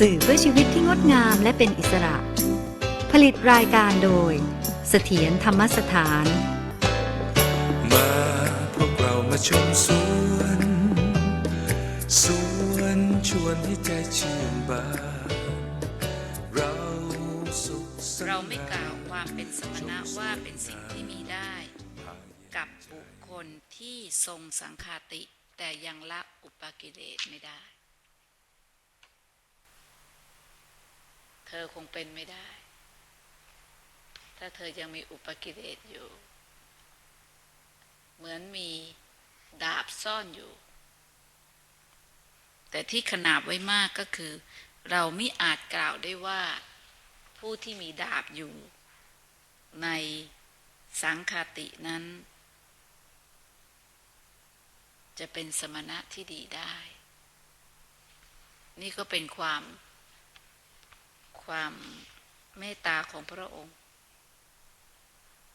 สื่อเพื่อชีวิตที่งดงามและเป็นอิสระ ผลิตรายการโดย เสถียรธรรมสถาน มาพวกเรามาชมสวนสวนชวนให้ใจชื่นบานเราสุขสันต์เราไม่กล่าวความเป็นสมณะว่าเป็นสิ่งที่มีได้ กับบุคคลที่ทรงสังคาติ แต่ยังละอุปกิเลสไม่ได้ เธอคงเป็นไม่ได้ ถ้าเธอยังมีอุปกิเลสอยู่ เหมือนมีดาบซ่อนอยู่ แต่ที่ขนาบไว้มากก็คือ เราไม่อาจกล่าวได้ว่า ผู้ที่มีดาบอยู่ ในสังคาตินั้น จะเป็นสมณะที่ดีได้ นี่ก็เป็นความ ความเมตตาของพระองค์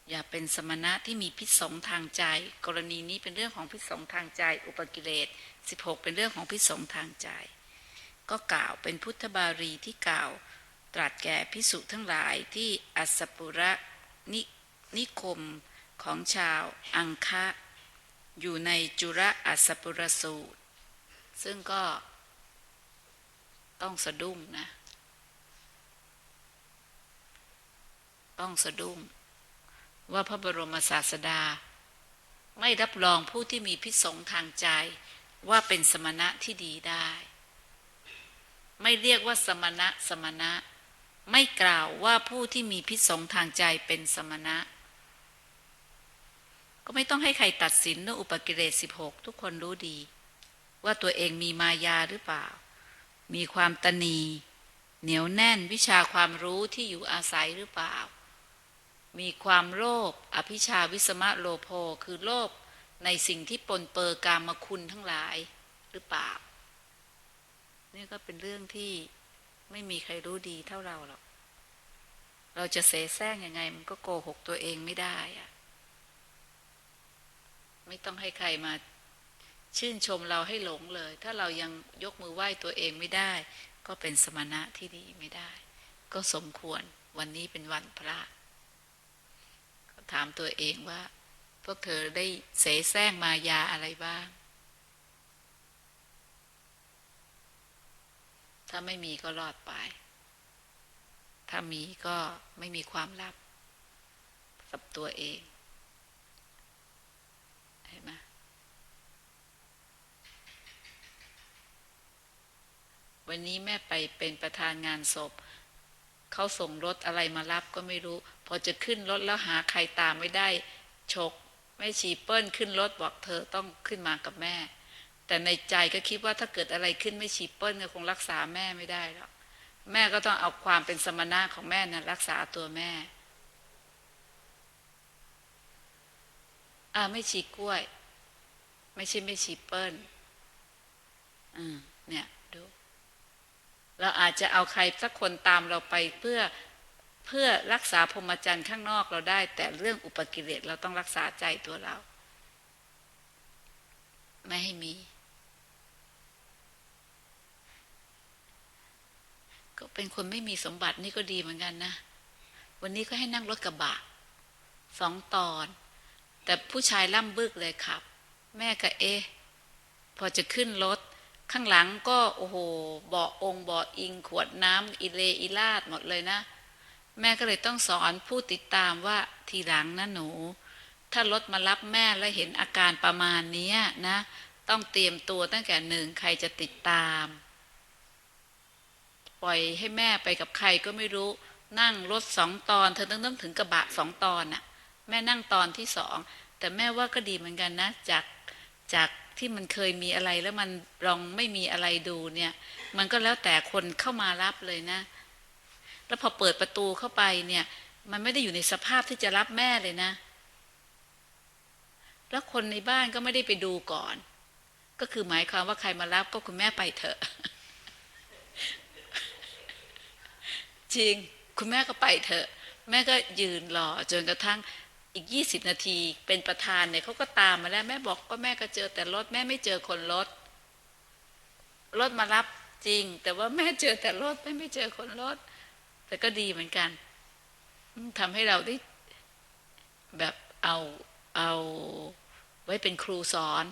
อย่าเป็นสมณะที่มีพิษสงทางใจ กรณีนี้เป็นเรื่องของพิษสงทางใจ อุปกิเลส 16 เป็นเรื่องของพิษสงทางใจ ก็กล่าวเป็นพุทธบารีที่กล่าวตรัสแก่พิสุทั้งหลายที่อัสสปุระนินิคมของชาวอังคะ อยู่ในจุระอัสสปุรสูตร ซึ่งก็ต้องสะดุ้งนะ ต้องสะดุ้ง ว่าพระบรมศาสดา ไม่รับรองผู้ที่มีพิษสงทางใจ ว่าเป็นสมณะที่ดีได้ ไม่เรียกว่าสมณะสมณะ ไม่กล่าวว่าผู้ที่มีพิษสงทางใจเป็นสมณะ ก็ไม่ต้องให้ใครตัดสินเรื่องอุปกิเลสสิบหกทุกคนรู้ดี ว่าตัวเองมีมายาหรือเปล่า มีความตนีเหนียวแน่นวิชาความรู้ที่อยู่อาศัยหรือเปล่า มีความโลภอภิชาวิสมะโลโภคือโลภในสิ่งที่ปนเปื้อกามคุณทั้งหลายหรือเปล่านี่ก็เป็นเรื่องที่ไม่มีใครรู้ดีเท่าเราหรอก เราจะเสแสร้งยังไง มันก็โกหกตัวเองไม่ได้อะไม่ต้องให้ใครมาชื่นชมเราให้หลงเลย ถ้าเรายังยกมือไหว้ตัวเองไม่ได้ ก็เป็นสมณะที่ดีไม่ได้ ก็สมควรวันนี้เป็นวันพระ ถามตัวเองว่า พวกเธอได้เสแสร้งมายาอะไรบ้าง ถ้าไม่มีก็รอดไป ถ้ามีก็ไม่มีความลับกับตัวเองเห็นไหมวันนี้แม่ไปเป็นประธานงานศพ เขาส่งรถอะไรมารับก็ไม่รู้ พอจะขึ้นรถแล้วหาใครตามไม่ได้ฉกแม่ชีเปิ้ลขึ้นรถบอกเธอต้องขึ้นมากับแม่ แต่ในใจก็คิดว่าถ้าเกิดอะไรขึ้นไม่ชีเปิ้ลก็คงรักษาแม่ไม่ได้หรอกแม่ก็ต้องเอาความเป็นสมณะของแม่นะรักษาตัวแม่อ่าไม่ชีกล้วย ไม่ใช่ไม่ชีเปิ้ลอืมเนี่ยดูเราอาจจะเอาใครสักคนตามเราไปเพื่อ เพื่อรักษาพรหมจรรย์ข้างนอกเราได้ แต่เรื่องอุปกิเลสเราต้องรักษาใจตัวเรา ไม่ให้มี ก็เป็นคนไม่มีสมบัตินี่ก็ดีเหมือนกันนะ วันนี้ก็ให้นั่งรถกระบะสองตอน แต่ผู้ชายล่ำบึกเลยขับ แม่ก็เอ๊ะพอจะขึ้นรถข้างหลังก็โอ้โหเบาะองเบาะอิงขวดน้ำอิเลอิลาดหมดเลยนะ แม่ก็เลยต้องสอนผู้ติดตามว่าทีหลังนะหนู ถ้ารถมารับแม่แล้วเห็นอาการประมาณนี้นะ ต้องเตรียมตัวตั้งแต่หนึ่งใครจะติดตาม ปล่อยให้แม่ไปกับใครก็ไม่รู้ นั่งรถสองตอน เธอต้องต้องถึงกระบะสองตอนน่ะ แม่นั่งตอนที่สองแต่แม่ว่าก็ดีเหมือนกันนะ จากจากที่มันเคยมีอะไรแล้วมันลองไม่มีอะไรดูเนี่ย มันก็แล้วแต่คนเข้ามารับเลยนะ แล้วพอเปิดประตูเข้าไปเนี่ย มันไม่ได้อยู่ในสภาพที่จะรับแม่เลยนะ แล้วคนในบ้านก็ไม่ได้ไปดูก่อน ก็คือหมายความว่าใครมารับก็คุณแม่ไปเถอะ จริง คุณแม่ก็ไปเถอะ แม่ก็ยืนรอจนกระทั่งอีกยี่สิบนาทีเป็นประธานเนี่ยเขาก็ตามมาแล้ว แม่บอกก็แม่ก็เจอแต่รถแม่ไม่เจอคนรถรถมารับจริง แต่ว่าแม่เจอแต่รถแม่ไม่เจอคนรถ แต่ก็ดีเหมือนกันทำให้เราได้แบบเอาเอาไว้เป็นครูสอน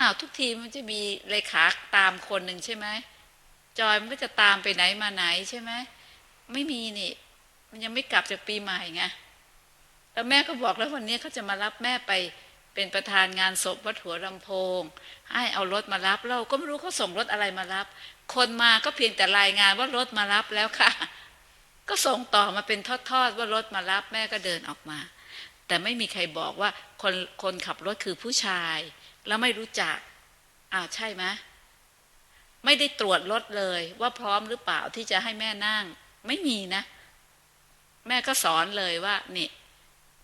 อ้าวทุกทีมันจะมีเลขาตามคนหนึ่งใช่ไหมจอยมันก็จะตามไปไหนมาไหนใช่ไหมไม่มีนี่ มันยังไม่กลับจากปีใหม่ไงแล้วแม่ก็บอกแล้ววันนี้เขาจะมารับแม่ไป เป็นประธานงานศพวัดหัวลำโพง ให้เอารถมารับ เราก็ไม่รู้เขาส่งรถอะไรมารับ คนมาก็เพียงแต่รายงานว่ารถมารับแล้วค่ะ ก็ส่งต่อมาเป็นทอดๆว่ารถมารับแม่ก็เดินออกมา แต่ไม่มีใครบอกว่าคนคนขับรถคือผู้ชาย แล้วไม่รู้จักอ้าวใช่ไหมไม่ได้ตรวจรถเลยว่าพร้อมหรือเปล่าที่จะให้แม่นั่ง ไม่มีนะ แม่ก็สอนเลยว่านี่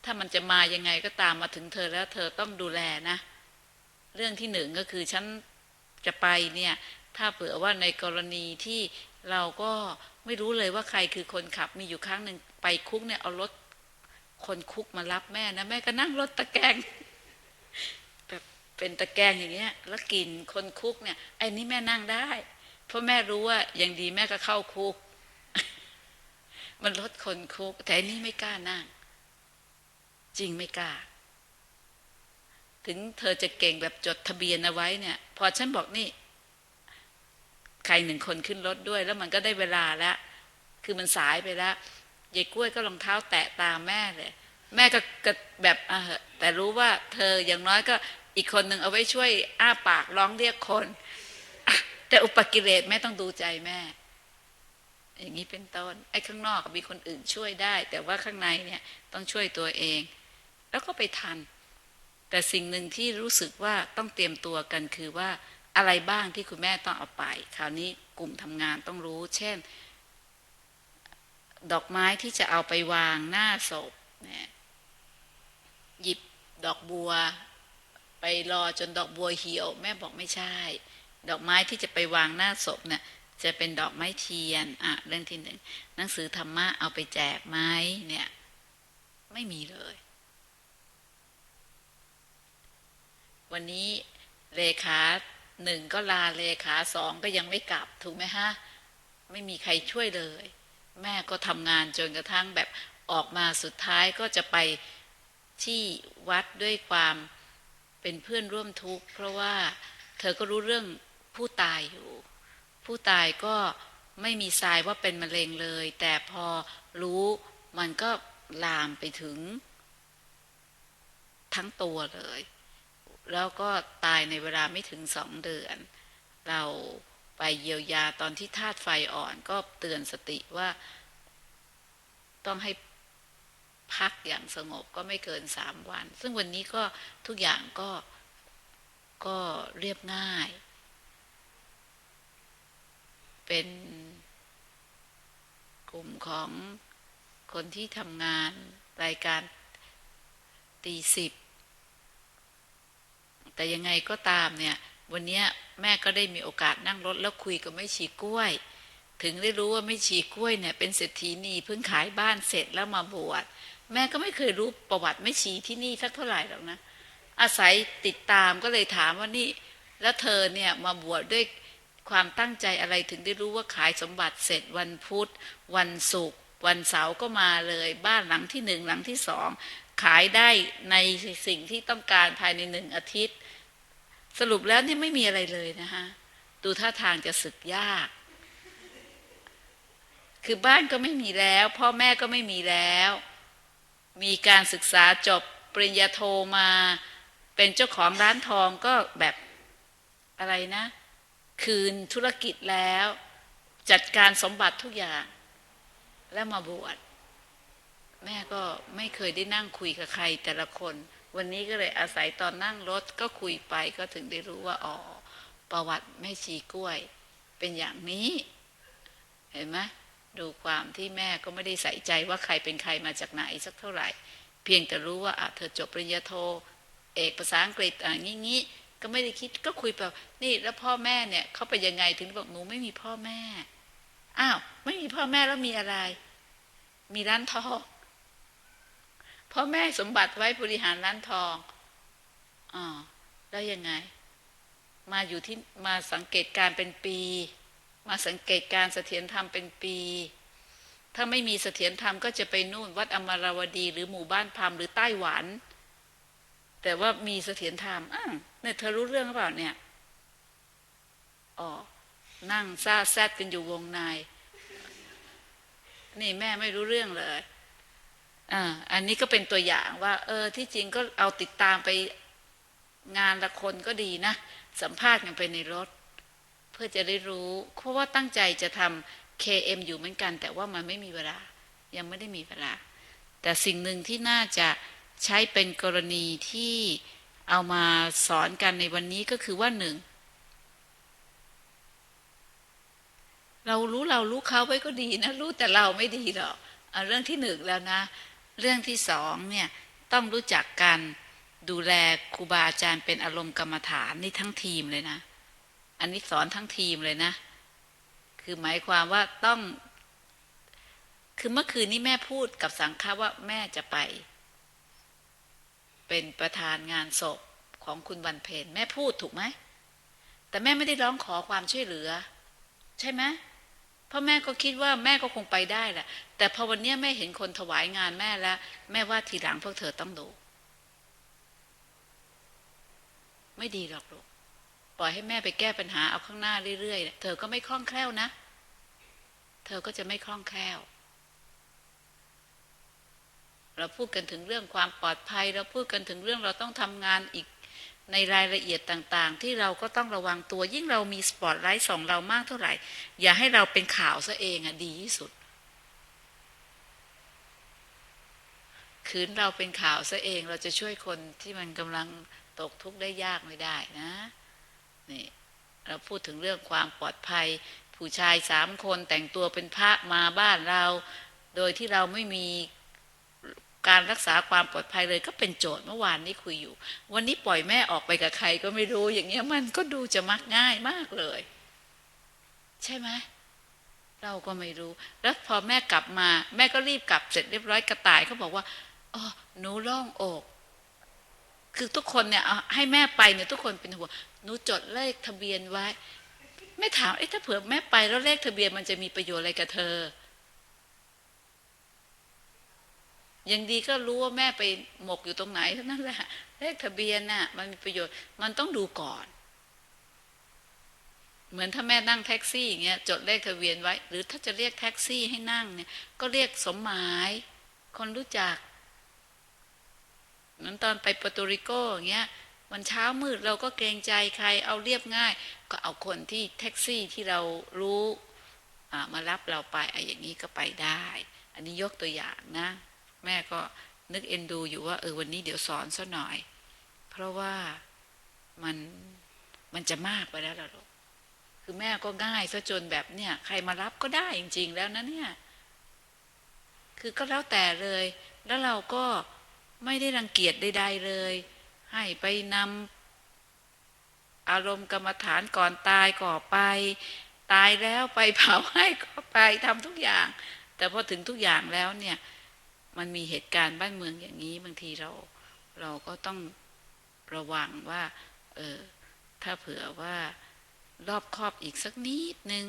ถ้ามันจะมายังไงก็ตามมาถึงเธอแล้วเธอต้องดูแลนะ เรื่องที่หนึ่งก็คือฉันจะไปเนี่ย ถ้าเผื่อว่าในกรณีที่เราก็ไม่รู้เลยว่าใครคือคนขับมีอยู่ครั้งหนึ่งไปคุกเนี่ยเอารถคนคุกมารับแม่นะแม่ก็นั่งรถตะแกงแบบเป็นตะแกงอย่างเงี้ย แล้วกินคนคุกเนี่ยไอ้นี่แม่นั่งได้ เพราะแม่รู้ว่าอย่างดีแม่ก็เข้าคุก มันลดคนคุก แต่อันนี่ไม่กล้านั่ง จริงไม่กล้า ถึงเธอจะเก่งแบบจดทะเบียนเอาไว้เนี่ย พอฉันบอกนี่ ใครหนึ่งคนขึ้นรถด้วย แล้วมันก็ได้เวลาแล้วคือมันสายไปแล้วยายกล้วยก็รองเท้าแตะตามแม่เลยแม่ก็แบบอะแต่รู้ว่า เธออย่างน้อยก็อีกคนหนึ่งเอาไว้ช่วย อ้าปากร้องเรียกคน แต่อุปกิเลสแม่ต้องดูใจแม่ อย่างนี้เป็นต้นไอ้ข้างนอกมีคนอื่นช่วยได้ แต่ว่าข้างในเนี่ยต้องช่วยตัวเอง แล้วก็ไปทัน แต่สิ่งหนึ่งที่รู้สึกว่าต้องเตรียมตัวกันคือว่าอะไรบ้างที่คุณแม่ต้องเอาไป คราวนี้กลุ่มทำงานต้องรู้ เช่น ดอกไม้ที่จะเอาไปวางหน้าศพนี่ยหยิบดอกบัว ไปรอจนดอกบัวเหี่ยว แม่บอกไม่ใช่ ดอกไม้ที่จะไปวางหน้าศพเนี่ยจะเป็นดอกไม้เทียน อะ เรื่องที่หนึ่งหนังสือธรรมะเอาไปแจกไหมเนี่ย ไม่มีเลย วันนี้เลขาหนึ่งก็ลาเลขาสองก็ยังไม่กลับถูกไหมฮะ ไม่มีใครช่วยเลย แม่ก็ทำงานจนกระทั่งแบบออกมาสุดท้ายก็จะไปที่วัดด้วยความเป็นเพื่อนร่วมทุกข์เพราะว่าเธอก็รู้เรื่องผู้ตายอยู่ ผู้ตายก็ไม่มีทรายว่าเป็นมะเร็งเลย แต่พอรู้มันก็ลามไปถึง ทั้งตัวเลย แล้วก็ตายในเวลาไม่ถึงสองเดือน เราไปเยียวยาตอนที่ธาตุไฟอ่อนก็เตือนสติว่าต้องให้พักอย่างสงบก็ไม่เกินสามวัน ซึ่งวันนี้ก็ทุกอย่างก็ก็เรียบง่าย เป็นกลุ่มของคนที่ทำงานรายการตีสิบ แต่ยังไงก็ตามเนี่ย วันนี้แม่ก็ได้มีโอกาสนั่งรถแล้วคุยกับแม่ชีกล้วย ถึงได้รู้ว่าแม่ชีกล้วยเนี่ยเป็นเศรษฐีนีเพิ่งขายบ้านเสร็จแล้วมาบวชแม่ก็ไม่เคยรู้ประวัติแม่ชีที่นี่สักเท่าไหร่หรอกนะ อาศัยติดตามก็เลยถามว่านี่ แล้วเธอเนี่ยมาบวชดด้วยความตั้งใจอะไรถึงได้รู้ว่าขายสมบัติเสร็จวันพุธ วันศุกร์วันเสาร์ก็มาเลยบ้านหลังที่หนึ่งหลังที่สองขายได้ในสิ่งที่ต้องการภายในหนึ่งอาทิตย์ สรุปแล้วนี่ไม่มีอะไรเลยนะคะดูท่าทางจะศึกยาก คือบ้านก็ไม่มีแล้ว พ่อแม่ก็ไม่มีแล้ว มีการศึกษาจบปริญญาโทมา เป็นเจ้าของร้านทองก็แบบอะไรนะ คืนธุรกิจแล้ว จัดการสมบัติทุกอย่าง แล้วมาบวชแม่ก็ไม่เคยได้นั่งคุยกับใครแต่ละคน วันนี้ก็เลยอาศัยตอนนั่งรถก็คุยไปก็ถึงได้รู้ว่าอ๋อประวัติแม่ชีกล้วย เป็นอย่างนี้ เห็นไหมดูความที่แม่ก็ไม่ได้ใส่ใจว่าใครเป็นใครมาจากไหนสักเท่าไหร่ เพียงแต่รู้ว่าอะเธอจบปริญญาโท เอกภาษาอังกฤษอะงี้งี้ก็ไม่ได้คิดก็คุยแบบนี่แล้วพ่อแม่เนี่ยเขาไปยังไงถึงบอกหนูไม่มีพ่อแม่อ้าวไม่มีพ่อแม่แล้วมีอะไร มีร้านทอง พ่อแม่สมบัติไว้บริหารร้านทองอ๋อแล้วยังไง มาอยู่ที่มาสังเกตการเป็นปี มาสังเกตการเสถียรธรรมเป็นปี ถ้าไม่มีเสถียรธรรมก็จะไปนู่นวัดอมรวดี หรือหมู่บ้านพามหรือไต้หวัน แต่ว่ามีเสถียรธรรมอ้าวเนี่ยเธอรู้เรื่องหรือเปล่าเนี่ยอ๋อนั่งซาแซดกันอยู่วงใน นี่แม่ไม่รู้เรื่องเลย อ่าอันนี้ก็เป็นตัวอย่างว่า เออ ที่จริงก็เอาติดตามไปงานละคนก็ดีนะ สัมภาษณ์กันไปในรถ เพื่อจะได้รู้ เพราะว่าตั้งใจจะทำ KM อยู่เหมือนกัน แต่ว่ามันไม่มีเวลา ยังไม่ได้มีเวลา แต่สิ่งหนึ่งที่น่าจะใช้เป็นกรณีที่เอามาสอนกันในวันนี้ก็คือว่าหนึ่งเรารู้เรารู้เขาไว้ก็ดีนะ รู้แต่เราไม่ดีหรอกเอเรื่องที่หนึ่งแล้วนะ เรื่องที่สองเนี่ยต้องรู้จักกันดูแลครูบาอาจารย์เป็นอารมณ์กรรมฐานนี่ทั้งทีมเลยนะ อันนี้สอนทั้งทีมเลยนะ คือหมายความว่าต้อง คือเมื่อคืนนี้แม่พูดกับสังฆาว่าแม่จะไป เป็นประธานงานศพของคุณวันเพ็ญแม่พูดถูกไหมแต่แม่ไม่ได้ร้องขอความช่วยเหลือ ใช่ไหม พราะแม่ก็คิดว่าแม่ก็คงไปได้แหละ แต่พอวันเนี้ยแม่เห็นคนถวายงานแม่แล้ว แม่ว่าทีหลังพวกเธอต้องดูไม่ดีหรอกลูกปล่อยให้แม่ไปแก้ปัญหาเอาข้างหน้าเรื่อยๆ เธอก็ไม่คล่องแคล่วนะ เธอก็จะไม่คล่องแคล่ว เราพูดกันถึงเรื่องความปลอดภัย เราพูดกันถึงเรื่องเราต้องทำงานอีก ในรายละเอียดต่างๆ ที่เราก็ต้องระวังตัวยิ่งเรามีสปอตไลท์ส่องเรามากเท่าไหร่ อย่าให้เราเป็นข่าวซะเองอะดีที่สุด คืนเราเป็นข่าวซะเองเราจะช่วยคนที่มันกำลังตกทุกข์ได้ยากไม่ได้นะนี่เราพูดถึงเรื่องความปลอดภัย ผู้ชายสามคนแต่งตัวเป็นพระมาบ้านเรา โดยที่เราไม่มี การรักษาความปลอดภัยเลยก็เป็นโจทย์เมื่อวานนี้คุยอยู่ วันนี้ปล่อยแม่ออกไปกับใครก็ไม่รู้อย่างเงี้ยมันก็ดูจะมักง่ายมากเลย ใช่ไหมเราก็ไม่รู้ แล้วพอแม่กลับมา แม่ก็รีบกลับเสร็จเรียบร้อยกระต่ายเขาบอกว่าอ๋อหนูโล่องอกคือทุกคนเนี่ยให้แม่ไปเนี่ยทุกคนเป็นห่วงหนูจดเลขทะเบียนไว้ ไม่ถามเอ๊ะถ้าเผื่อแม่ไปแล้วเลขทะเบียนมันจะมีประโยชน์อะไรกับเธอ อ ย่างดีก็รู้ว่าแม่ไปหมกอยู่ตรงไหนเท่านั้นแหละเลขทะเบียนน่ะ มันมีประโยชน์ มันต้องดูก่อน เหมือนถ้าแม่นั่งแท็กซี่อย่างเงี้ยจดเลขทะเบียนไว้ หรือถ้าจะเรียกแท็กซี่ให้นั่งเนี่ย ก็เรียกสมหมาย คนรู้จักเหมือนตอนไปปาโตริโกอย่างเงี้ยวันเช้ามืดเราก็เกรงใจใคร เอาเรียบง่าย ก็เอาคนที่แท็กซี่ที่เรารู้มารับเราไปไอ้อย่างนี้ก็ไปได้ อันนี้ยกตัวอย่างนะ แม่ก็นึกเอ็นดูอยู่ว่า เออวันนี้เดี๋ยวสอนซะหน่อย เพราะว่ามันมันจะมากไปแล้วล่ะลูกคือแม่ก็ง่ายซะจนแบบเนี่ย ใครมารับก็ได้จริง ๆ แล้วนะเนี่ย คือก็แล้วแต่เลย แล้วเราก็ไม่ได้รังเกียจใดๆเลย ให้ไปนำอารมณ์กรรมฐานก่อนตายก่อไป ตายแล้วไปเผาให้ก็ไปทำทุกอย่าง แต่พอถึงทุกอย่างแล้วเนี่ย มันมีเหตุการณ์บ้านเมืองอย่างนี้บางทีเราเราก็ต้องระวังว่า เออ ถ้าเผื่อว่ารอบครอบอีกสักนิดนึง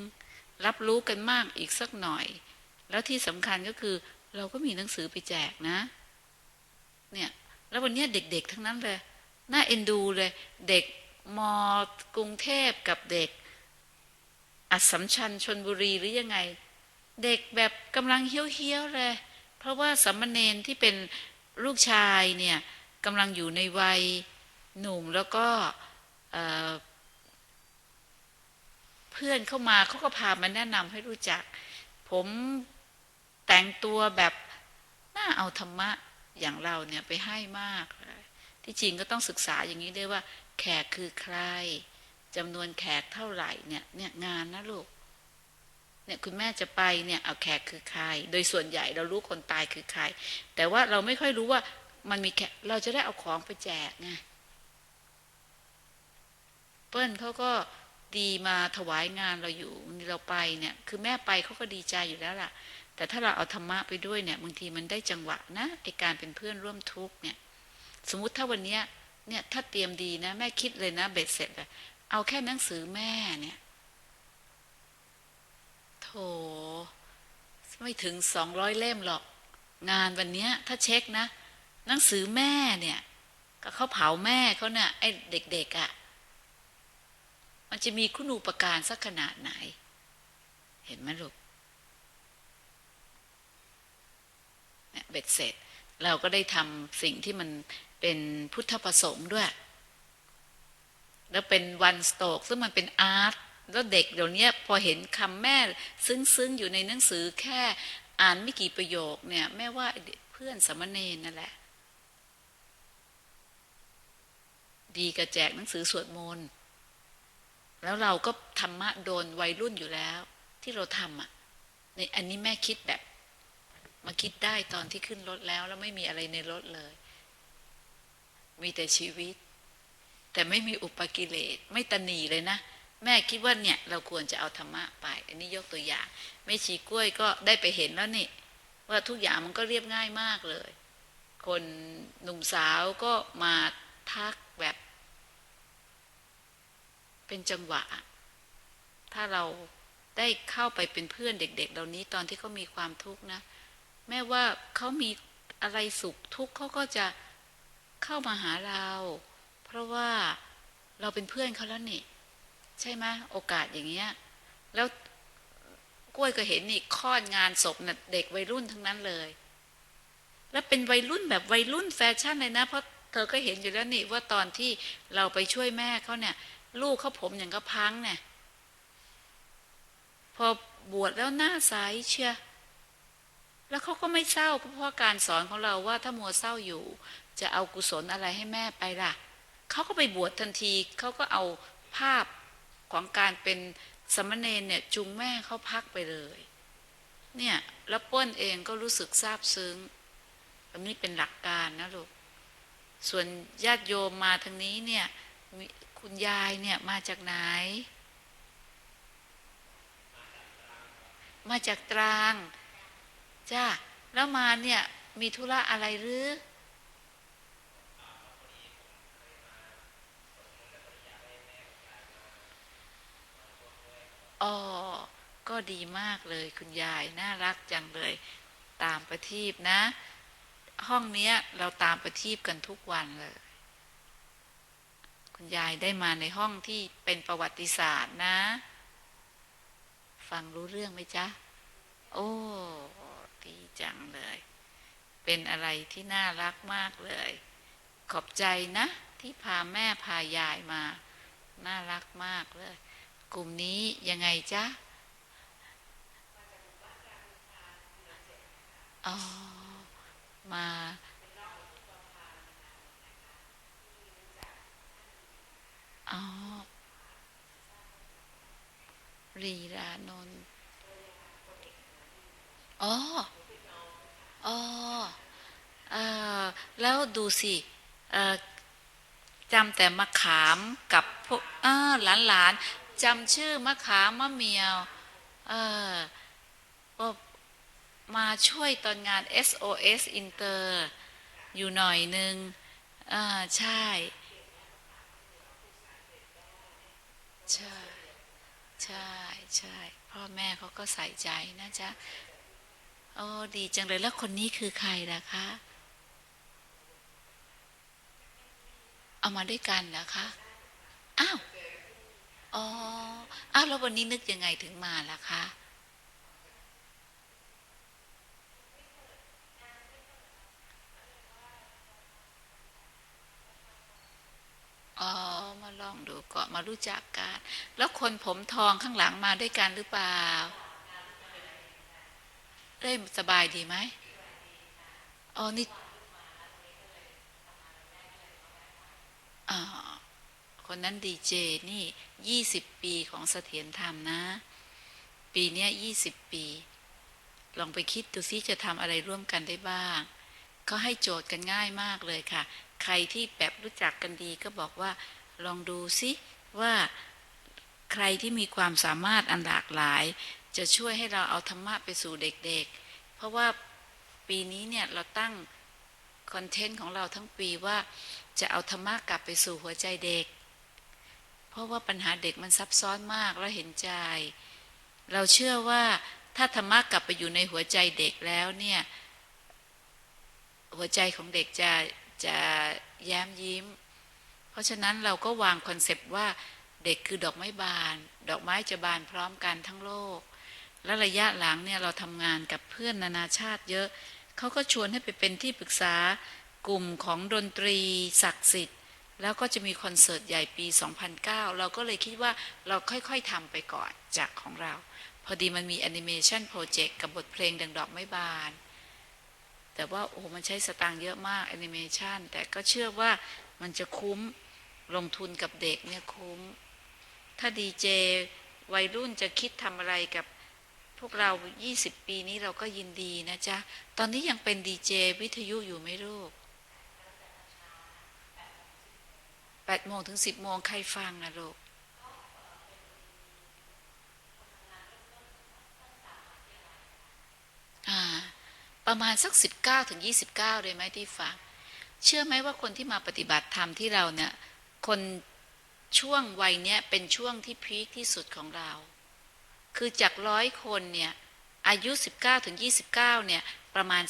รับรู้กันมากอีกสักหน่อย แล้วที่สำคัญก็คือ เราก็มีหนังสือไปแจกนะ เนี่ย แล้ววันนี้เด็กๆทั้งนั้นเลย น่าเอ็นดูเลย เด็กมกรุงเทพกับเด็ก อัสสัมชัญชนบุรีหรือยังไง เด็กแบบกำลังเฮี้ยวๆเลย ราะว่าสัมมาเนนที่เป็นลูกชายเนี่ยกำลังอยู่ในวัยหนุ่มแล้วก็เพื่อนเข้ามาเขาก็พามาแนะนำให้รู้จัก ผมแต่งตัวแบบน่าเอาธรรมะอย่างเราเนี่ยไปให้มากที่จริงก็ต้องศึกษาอย่างนี้ด้วยว่า แขกคือใครจำนวนแขกเท่าไหร่เนี่ยเนี่ยงานนะลูก เนี่ยคุณแม่จะไปเนี่ยเอาแขกคือใคร โดยส่วนใหญ่เรารู้คนตายคือใคร แต่ว่าเราไม่ค่อยรู้ว่ามันมีแขกเราจะได้เอาของไปแจกไงเปิ้ลเขาก็ดีมาถวายงานเราอยู่เราไปเนี่ย คือแม่ไปเขาก็ดีใจอยู่แล้วล่ะ แต่ถ้าเราเอาธรรมะไปด้วยเนี่ยบางทีมันได้จังหวะนะไอการเป็นเพื่อนร่วมทุกข์เนี่ย สมมุติถ้าวันเนี้ยเนี่ยถ้าเตรียมดีนะ แม่คิดเลยนะเบ็ดเสร็จเลยเอาแค่หนังสือแม่เนี่ย ไม่ถึงสองร้อยเล่มหรอก งานวันเนี้ยถ้าเช็คนะ หนังสือแม่เนี่ยก็เขาเผาแม่เขาเนี่ยไอ้เด็กๆอะ่ะ มันจะมีคุณูปการสักขนาดไหน เห็นไหมลูกเนี่ยเบ็ดเสร็จ เราก็ได้ทำสิ่งที่มันเป็นพุทธประสงค์ด้วย แล้วเป็นวันสโตกซึ่งมันเป็นอาร์ต แล้วเด็กเดี๋ยวนี้พอเห็นคำแม่ซึ้งๆอยู่ในหนังสือแค่อ่านไม่กี่ประโยคเนี่ยแม่ว่าเพื่อนสมเณรนั่นแหละ ดีกับแจกหนังสือสวดมนต์แล้วเราก็ธรรมะโดนวัยรุ่นอยู่แล้ว ที่เราทำอะในอันนี้แม่คิดแบบ มาคิดได้ตอนที่ขึ้นรถแล้ว แล้วไม่มีอะไรในรถเลย มีแต่ชีวิต แต่ไม่มีอุปกิเลสไม่ตนีเลยนะ แม่คิดว่าเนี่ย เราควรจะเอาธรรมะไป อันนี้ยกตัวอย่างไม่ชีกล้วยก็ได้ไปเห็นแล้วนี่ว่าทุกอย่างมันก็เรียบง่ายมากเลย คนหนุ่มสาวก็มาทักแบบ เป็นจังหวะ ถ้าเราได้เข้าไปเป็นเพื่อนเด็ก ๆ เหล่านี้ตอนที่เขามีความทุกข์นะ แม้ว่าเขามีอะไรสุขทุกข์เขาก็จะเข้ามาหาเรา เพราะว่าเราเป็นเพื่อนเขาแล้วนี่ ใช่ไหมโอกาสอย่างเงี้ย แล้วกล้วยก็เห็นนี่ค้อนงานศพนะ่ะเด็กวัยรุ่นทั้งนั้นเลย แล้วเป็นวัยรุ่นแบบวัยรุ่นแฟชั่นเลยนะ เพราะเธอก็เห็นอยู่แล้วนี่ว่าตอนที่เราไปช่วยแม่เขาเนี่ย ลูกเขาผมอย่างก็พังเนี่ยพอบวชแล้วหน้าใสเชียแล้วเขาก็ไม่เศร้าเพราะการสอนของเราว่าถ้ามัวเศร้าอยู่ จะเอากุศลอะไรให้แม่ไปล่ะเขาก็ไปบวชทันทีเขาก็เอาภาพ ของการเป็นสมณเณรเนี่ยจูงแม่เขาพักไปเลย เนี่ยแล้วเป้นเองก็รู้สึกซาบซึ้งอันนี้เป็นหลักการนะลูกส่วนญาติโยมมาทางนี้เนี่ย คุณยายเนี่ยมาจากไหน มาจากตรางจ้าแล้วมาเนี่ยมีธุระอะไรหรือ อ๋อ ก็ดีมากเลยคุณยาย น่ารักจังเลย ตามประทีปนะ ห้องเนี้ย เราตามประทีปกันทุกวันเลย คุณยายได้มาในห้องที่เป็นประวัติศาสตร์นะ ฟังรู้เรื่องไหมจ๊ะ โอ้ดีจังเลย เป็นอะไรที่น่ารักมากเลย ขอบใจนะ ที่พาแม่พายายมา น่ารักมากเลย กลุ่มนี้ยังไงจ๊ะอ๋อมาอ๋อรีรานนท์อ๋อ อ๋ออแล้วดูสิจำแต่มะขามกับพวกเอหลานหลาน จำชื่อมะขามมะเมียว เออมาช่วยตอนงาน SOS Inter อยู่หน่อยนึงอ่าใช่ใช่ใช่ใช่พ่อแม่เขาก็ใส่ใจนะจ๊ะโอ้ดีจังเลยแล้วคนนี้คือใครล่ะคะ เอามาด้วยกันเหรอคะ อ้าว อ๋ออ้าวแล้ววันนี้นึกยังไงถึงมาล่ะคะอ๋อมาลองดูก่อนมารู้จักกันแล้วคนผมทองข้างหลังมาด้วยกันหรือเปล่า ได้สบายดีไหมอ๋อนี่อ่า คนนั้นดีเจนี่ยี่สิบปีของเสถียรธรรมนะ ปีเนี้ยยี่สิบปี ลองไปคิดดูซิจะทำอะไรร่วมกันได้บ้างเขาให้โจทย์กันง่ายมากเลยค่ะ ใครที่แบบรู้จักกันดีก็บอกว่า ลองดูซิว่าใครที่มีความสามารถอันหลากหลาย จะช่วยให้เราเอาธรรมะไปสู่เด็กๆ เพราะว่าปีนี้เนี่ยเราตั้งคอนเทนต์ของเราทั้งปีว่าจะเอาธรรมะกลับไปสู่หัวใจเด็ก เพราะว่าปัญหาเด็กมันซับซ้อนมากแล้วเห็นใจ เราเชื่อว่าถ้าธรรมะกลับไปอยู่ในหัวใจเด็กแล้วเนี่ย หัวใจของเด็กจะจะแย้มยิ้ม เพราะฉะนั้นเราก็วางคอนเซปต์ว่าเด็กคือดอกไม้บาน ดอกไม้จะบานพร้อมกันทั้งโลก และระยะหลังเนี่ยเราทำงานกับเพื่อนนานาชาติเยอะ เขาก็ชวนให้ไปเป็นที่ปรึกษากลุ่มของดนตรีศักดิ์สิทธิ แล้วก็จะมีคอนเสิร์ตใหญ่ปี 2009 เราก็เลยคิดว่าเราค่อยๆทำไปก่อนจากของเรา พอดีมันมีแอนิเมชันโปรเจกต์กับบทเพลงดังดอกไม้บาน แต่ว่าโอ้มันใช้สตางค์เยอะมากแอนิเมชันแต่ก็เชื่อว่ามันจะคุ้มลงทุนกับเด็กเนี่ยคุ้ม ถ้าดีเจวัยรุ่นจะคิดทำอะไรกับพวกเรา 20 ปีนี้เราก็ยินดีนะจ๊ะ ตอนนี้ยังเป็นดีเจวิทยุอยู่ไหมลูก 8โมงถึง10โมงใครฟังนะลูกอ่าประมาณสัก19ถึง29เลยไหมที่ฟัง เชื่อไหมว่าคนที่มาปฏิบัติธรรมที่เราเนี่ย คนช่วงวัยเนี้ยเป็นช่วงที่พีคที่สุดของเรา คือจากร้อยคนเนี่ย อายุ 19ถึง29 เนี่ย ประมาณ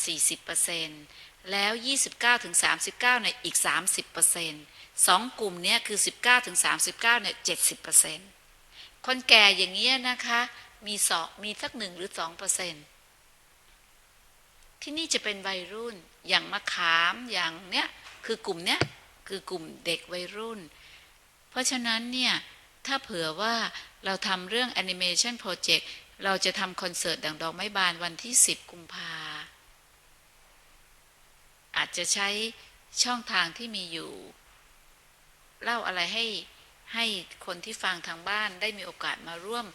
40%แล้ว 29ถึง39เนี่ยอีก 30% สองกลุ่มเนี้ยคือ19ถึง39เนี่ย70%คนแก่อย่างเงี้ยนะคะมีสองมีสักหนึ่งหรือ2%ที่นี่จะเป็นวัยรุ่นอย่างมะขามอย่างเนี้ยคือกลุ่มเนี้ยคือกลุ่มเด็กวัยรุ่น เพราะฉะนั้นเนี่ยถ้าเผื่อว่าเราทำเรื่อง Animation Project เราจะทำคอนเสิร์ตดังดอกไม้บานวันที่ 10 กุมภาอาจจะใช้ช่องทางที่มีอยู่ เล่าอะไรให้ให้คนที่ฟังทางบ้านได้มีโอกาสมาร่วม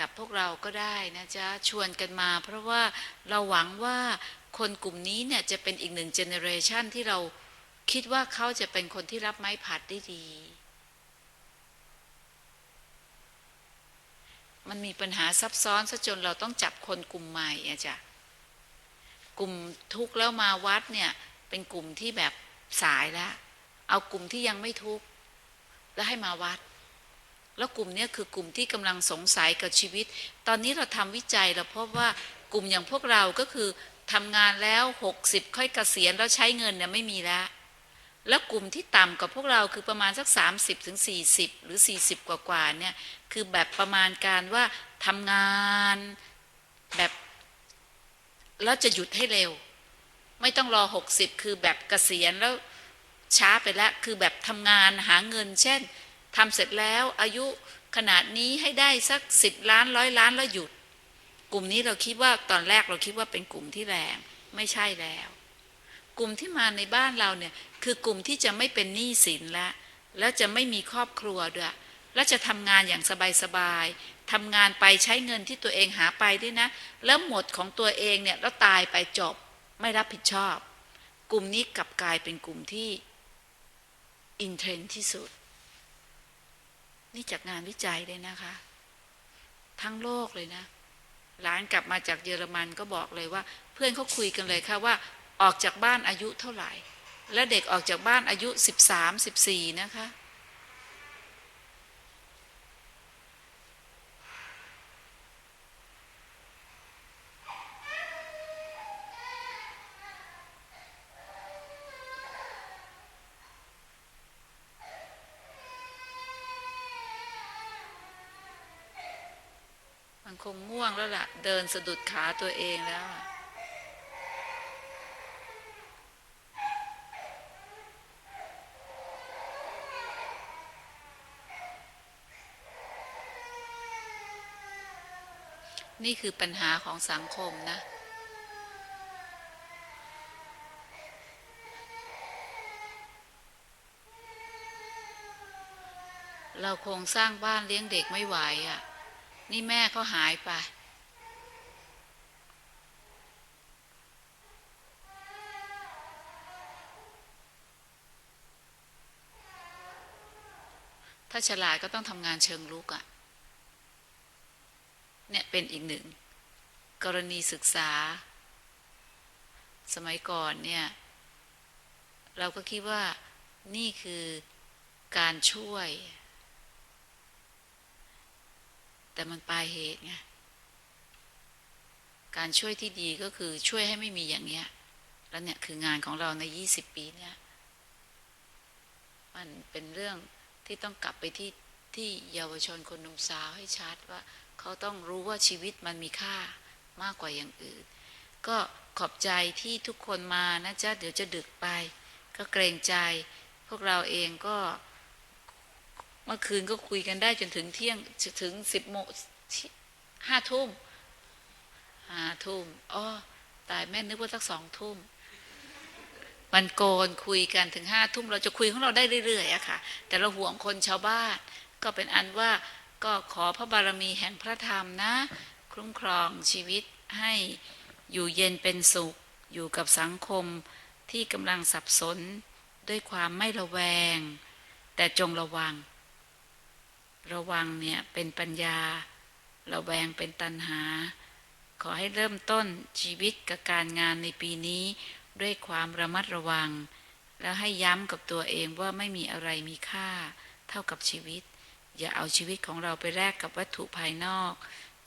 กับพวกเราก็ได้นะจ๊ะชวนกันมา เพราะว่าเราหวังว่าคนกลุ่มนี้เนี่ยจะเป็นอีกหนึ่งเจเนอเรชันที่เราคิดว่าเขาจะเป็นคนที่รับไม้ผัดได้ดี มันมีปัญหาซับซ้อนซะจนเราต้องจับคนกลุ่มใหม่อะจ้ะกลุ่มทุกข์แล้วมาวัดเนี่ยเป็นกลุ่มที่แบบสายแล้วเอากลุ่มที่ยังไม่ทุกข์ แล้วให้มาวัด แล้วกลุ่มเนี้ยคือกลุ่มที่กำลังสงสัยกับชีวิต ตอนนี้เราทำวิจัยเราพบว่ากลุ่มอย่างพวกเราก็คือทำงานแล้วหกสิบค่อยเกษียณแล้วใช้เงินเนี่ยไม่มีแล้ว แล้วกลุ่มที่ต่ำกว่าพวกเราคือประมาณสัก30ถึง40 หรือ 40 กว่ากว่าเนี่ยคือแบบประมาณการว่าทำงานแบบแล้วจะหยุดให้เร็ว ไม่ต้องรอ 60 คือแบบเกษียณแล้ว ช้าไปแล้วคือแบบทำงานหาเงิน เช่นทำเสร็จแล้วอายุขนาดนี้ให้ได้สัก10ล้านร้อยล้านแล้วหยุด กลุ่มนี้เราคิดว่าตอนแรกเราคิดว่าเป็นกลุ่มที่แรงไม่ใช่แล้ว กลุ่มที่มาในบ้านเราเนี่ยคือกลุ่มที่จะไม่เป็นหนี้สินแล้วแล้วจะไม่มีครอบครัวด้วยแล้วจะทำงานอย่างสบายๆทำงานไปใช้เงินที่ตัวเองหาไปด้วยนะ แล้วหมดของตัวเองเนี่ยแล้วตายไปจบไม่รับผิดชอบ กลุ่มนี้กลับกลายเป็นกลุ่มที่ อินเทรนที่สุด นี่จากงานวิจัยเลยนะคะ ทั้งโลกเลยนะหลานกลับมาจากเยอรมันก็บอกเลยว่า เพื่อนเขาคุยกันเลยค่ะว่าออกจากบ้านอายุเท่าไหร่ และเด็กออกจากบ้านอายุสิบสามสิบสี่นะคะ คงง่วงแล้วล่ะ เดินสะดุดขาตัวเองแล้วนี่คือปัญหาของสังคมนะ เราคงสร้างบ้านเลี้ยงเด็กไม่ไหวอะ นี่แม่เขาหายไปถ้าฉลาดก็ต้องทำงานเชิงลุกอะ่ะ เนี่ยเป็นอีกหนึ่ง กรณีศึกษา สมัยก่อนเนี่ย เราก็คิดว่านี่คือการช่วย แต่มันปลายเหตุไงการช่วยที่ดีก็คือช่วยให้ไม่มีอย่างเงี้ย แล้วเนี่ยคืองานของเราในยี่สิบปีเนี่ยมันเป็นเรื่องที่ต้องกลับไปที่ที่เยาวชนคนหนุ่มสาวให้ชัดว่าเขาต้องรู้ว่าชีวิตมันมีค่ามากกว่าอย่างอื่น ก็ขอบใจที่ทุกคนมานะจ๊ะเดี๋ยวจะดึกไป ก็เกรงใจ พวกเราเองก็ เมื่อคืนก็คุยกันได้จนถึงเที่ยงถึงสิบโมงห้าทุ่มห้าทุ่มอ๋อตายแม่นึกว่าสักสองทุ่มมันโกนคุยกันถึงห้าทุ่มเราจะคุยของเราได้เรื่อยๆอะค่ะ แต่เราห่วงคนชาวบ้าน ก็เป็นอันว่าก็ขอพระบารมีแห่งพระธรรมนะ คุ้มครองชีวิตให้อยู่เย็นเป็นสุข อยู่กับสังคมที่กำลังสับสนด้วยความไม่ระแวง แต่จงระวัง ระวังเนี่ยเป็นปัญญา ระแวงเป็นตัณหา ขอให้เริ่มต้นชีวิตกับการงานในปีนี้ ด้วยความระมัดระวัง แล้วให้ย้ำกับตัวเองว่าไม่มีอะไรมีค่า เท่ากับชีวิต อย่าเอาชีวิตของเราไปแลกกับวัตถุภายนอก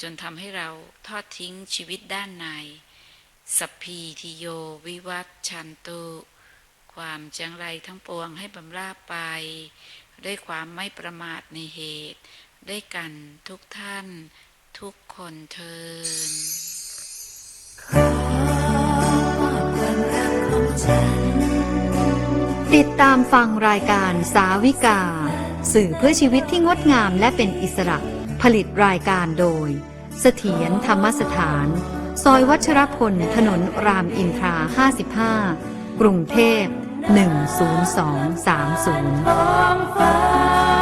จนทำให้เราทอดทิ้งชีวิตด้านในสัพพีทิโยวิวัตชันตุ ความจังไรทั้งปวงให้บำราบไป ด้วยความไม่ประมาทในเหตุ ด้วยกันทุกท่าน ทุกคนเทินติดตามฟังรายการสาวิกา สื่อเพื่อชีวิตที่งดงามและเป็นอิสระ ผลิตรายการโดย เสถียรธรรมสถาน ซอยวัชรพล ถนนรามอินทรา 55 กรุงเทพ 10230